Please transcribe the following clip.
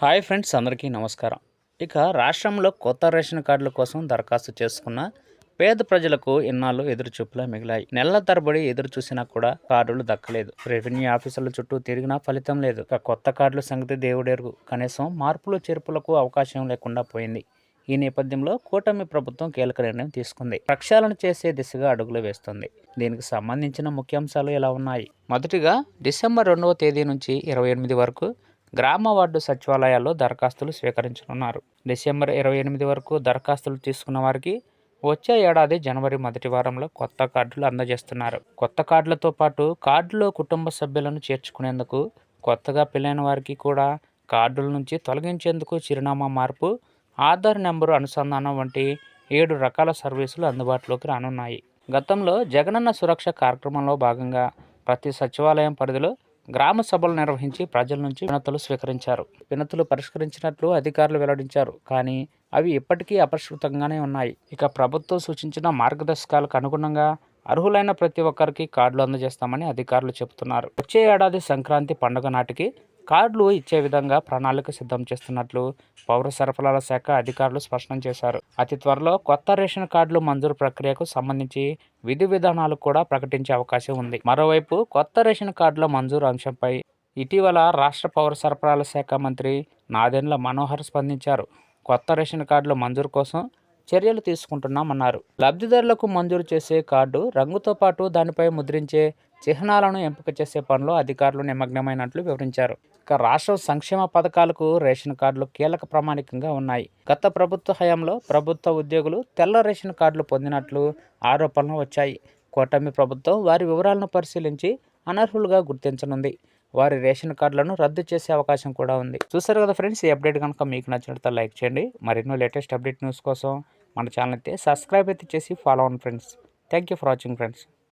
Hi friends అందరికీ నమస్కారం. ఇక రాష్ట్రంలో కొత్త రేషన్ కార్డుల కోసం దరఖాస్తు చేసుకున్న పేద ప్రజలకు ఇన్నాళ్ళు ఎదురుచూపులా మిగిలాయి. నెలల తరబడి ఎదురు చూసినా కూడా కార్డులు దక్కలేదు. రెవెన్యూ ఆఫీసుల చుట్టూ తిరిగినా ఫలితం లేదు. ఇక కొత్త కార్డుల సంగతి దేవుడేరుగు. కనీసం మార్పులు చేర్పులకు అవకాశం లేకుండా పోయింది. ఈ నేపథ్యంలో కూటమి ప్రభుత్వం కీలక నిర్ణయం తీసుకుంది. ప్రక్షాళన చేసే దిశగా అడుగులు వేస్తుంది. దీనికి సంబంధించిన ముఖ్యాంశాలు ఇలా ఉన్నాయి? మొదటిగా డిసెంబర్ రెండవ తేదీ నుంచి ఇరవై ఎనిమిది వరకు గ్రామ వార్డు సచివాలయాల్లో దరఖాస్తులు స్వీకరించనున్నారు. డిసెంబర్ ఇరవై ఎనిమిది వరకు దరఖాస్తులు తీసుకున్న వారికి వచ్చే ఏడాది జనవరి మొదటి వారంలో కొత్త కార్డులు అందజేస్తున్నారు. కొత్త కార్డులతో పాటు కార్డులో కుటుంబ సభ్యులను చేర్చుకునేందుకు కొత్తగా పెళ్ళైన వారికి కూడా కార్డుల నుంచి తొలగించేందుకు చిరునామా మార్పు ఆధార్ నెంబరు అనుసంధానం వంటి ఏడు రకాల సర్వీసులు అందుబాటులోకి రానున్నాయి. గతంలో జగనన్న సురక్ష కార్యక్రమంలో భాగంగా ప్రతి సచివాలయం పరిధిలో గ్రామ సభలు నిర్వహించి ప్రజల నుంచి వినతులు స్వీకరించారు. వినతులు పరిష్కరించినట్లు అధికారులు వెల్లడించారు. కానీ అవి ఇప్పటికీ అపరిష్కృతంగానే ఉన్నాయి. ఇక ప్రభుత్వం సూచించిన మార్గదర్శకాలకు అనుగుణంగా అర్హులైన ప్రతి ఒక్కరికి కార్డులు అందజేస్తామని అధికారులు చెబుతున్నారు. వచ్చే ఏడాది సంక్రాంతి పండుగ నాటికి కార్డులు ఇచ్చే విధంగా ప్రణాళిక సిద్ధం చేస్తున్నట్లు పౌర సరఫరాల శాఖ అధికారులు స్పష్టం చేశారు. అతి త్వరలో కొత్త రేషన్ కార్డులు మంజూరు ప్రక్రియకు సంబంధించి విధి విధానాలు కూడా ప్రకటించే అవకాశం ఉంది. మరోవైపు కొత్త రేషన్ కార్డుల మంజూరు అంశంపై ఇటీవల రాష్ట్ర పౌర సరఫరాల శాఖ మంత్రి నాదెండ్ల మనోహర్ స్పందించారు. కొత్త రేషన్ కార్డుల మంజూరు కోసం చర్యలు తీసుకుంటున్నామన్నారు. లబ్ధిదారులకు మంజూరు చేసే కార్డు రంగుతో పాటు దానిపై ముద్రించే చిహ్నాలను ఎంపిక చేసే పనిలో అధికారులు నిమగ్నమైనట్లు వివరించారు. ఇక రాష్ట్ర సంక్షేమ పథకాలకు రేషన్ కార్డులు కీలక ప్రామాణికంగా ఉన్నాయి. గత ప్రభుత్వ హయాంలో ప్రభుత్వ ఉద్యోగులు తెల్ల రేషన్ కార్డులు పొందినట్లు ఆరోపణలు వచ్చాయి. కూటమి ప్రభుత్వం వారి వివరాలను పరిశీలించి అనర్హులుగా గుర్తించనుంది. వారి రేషన్ కార్డులను రద్దు చేసే అవకాశం కూడా ఉంది. చూసారు కదా ఫ్రెండ్స్ ఈ అప్డేట్ కనుక మీకు నచ్చినట్లయితే లైక్ చేయండి. మరిన్నో లేటెస్ట్ అప్డేట్ న్యూస్ కోసం మన ఛానల్ అయితే సబ్స్క్రైబ్ అయితే చేసి ఫాలో అవ్వండి friends thank you for watching friends